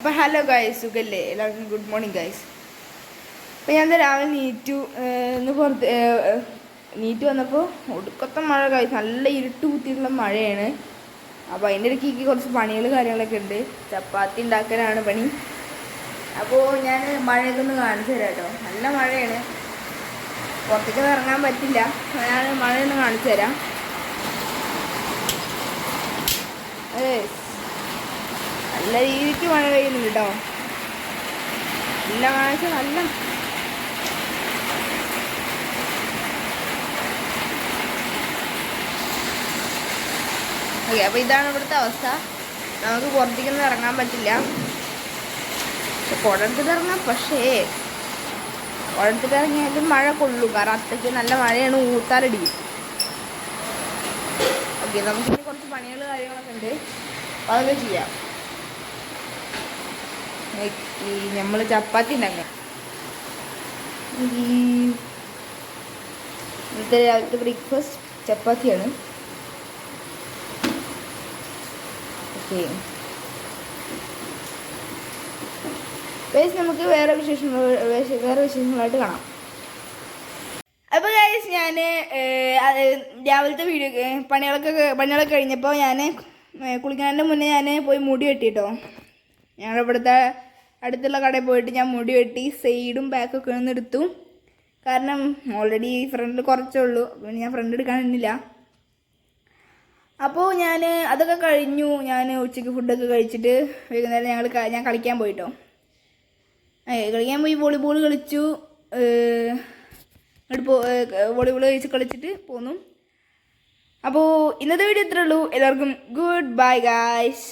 അപ്പോൾ hello guys സുഖല്ലേ? എല്ലാവർക്കും ഗുഡ് മോർണിംഗ് ഗായ്സ് അപ്പോൾ ഞാൻ രാവിലെ നീറ്റു എന്ന് പുറത്ത് നീറ്റ് വന്നപ്പോൾ ഒടുക്കത്തെ മഴ ഗായ്സ് നല്ല ഇരുട്ട് കുത്തിയിട്ടുള്ള മഴയാണ്. അപ്പോൾ അതിന്റെ ഇടയ്ക്ക് കുറച്ച് പണികൾ കാര്യങ്ങളൊക്കെ ഉണ്ട്. ചപ്പാത്തി ഉണ്ടാക്കാനാണ് പണി. അപ്പോൾ ഞാൻ മഴയൊക്കെ ഒന്ന് കാണിച്ചു തരാം കേട്ടോ. നല്ല മഴയാണ്. പുറത്തേക്ക് ഇറങ്ങാൻ പറ്റില്ല. ഞാൻ മഴയൊന്ന് കാണിച്ചു തരാം. നല്ല രീതിക്ക് മഴ പെയ്യുന്നുണ്ട് കേട്ടോ നല്ല മഴ നല്ല ഓക്കെ അപ്പോൾ ഇതാണ് ഇവിടുത്തെ അവസ്ഥ. നമുക്ക് പുറത്തേക്കൊന്നും ഇറങ്ങാൻ പറ്റില്ല. കുടത്തിട്ട് ഇറങ്ങാം പക്ഷേ കുടത്തിട്ട് ഇറങ്ങിയാലും മഴ കൊള്ളു. കാരണം അത്രയ്ക്ക് നല്ല മഴയാണ് ഊത്താലടിക്കും ഓക്കെ നമുക്ക് ഇനി കുറച്ച് പണികൾ കാര്യങ്ങളൊക്കെ ഉണ്ട്. അതൊക്കെ ചെയ്യാം. ഈ നമ്മൾ ചപ്പാത്തി ഉണ്ടാക്കാം ഈ ഇന്നത്തെ രാവിലത്തെ ബ്രേക്ക്ഫാസ്റ്റ് ചപ്പാത്തിയാണ്. ഓക്കെ. ഗൈസ് നമുക്ക് വേറെ വിശേഷങ്ങൾ വേറെ വിശേഷങ്ങളായിട്ട് കാണാം. അപ്പോൾ ഗൈസ് ഞാൻ രാവിലത്തെ വീഡിയോ പണികളൊക്കെ പണികളൊക്കെ കഴിഞ്ഞപ്പോൾ ഞാൻ കുളിക്കുന്നതിന്റെ മുന്നേ ഞാൻ പോയി മുടി വെട്ടിട്ടോ. ഞങ്ങളുടെ ഇവിടുത്തെ അടുത്തുള്ള കടയിൽ പോയിട്ട് ഞാൻ മുടി വെട്ടി സൈഡും ബാക്കൊക്കെ ഒന്ന് എടുത്തു. കാരണം ഓൾറെഡി ഫ്രണ്ട് കുറച്ചേ ഉള്ളൂ. പിന്നെ ഞാൻ ഫ്രണ്ട് എടുക്കാൻ നിന്നില്ല. അപ്പോൾ ഞാൻ അതൊക്കെ കഴിഞ്ഞു. ഞാൻ ഉച്ചയ്ക്ക് ഫുഡൊക്കെ കഴിച്ചിട്ട് വൈകുന്നേരം ഞങ്ങൾ ഞാൻ കളിക്കാൻ പോയിട്ടോ. കളിക്കാൻ പോയി വോളിബോൾ കളിച്ചു. പോ വോളിബോൾ കഴിച്ച് കളിച്ചിട്ട് പോന്നു. അപ്പോൾ ഇന്നത്തെ വീഡിയോ ഇത്രേ ഉള്ളൂ. എല്ലാവർക്കും ഗുഡ് ബൈ ഗായ്സ്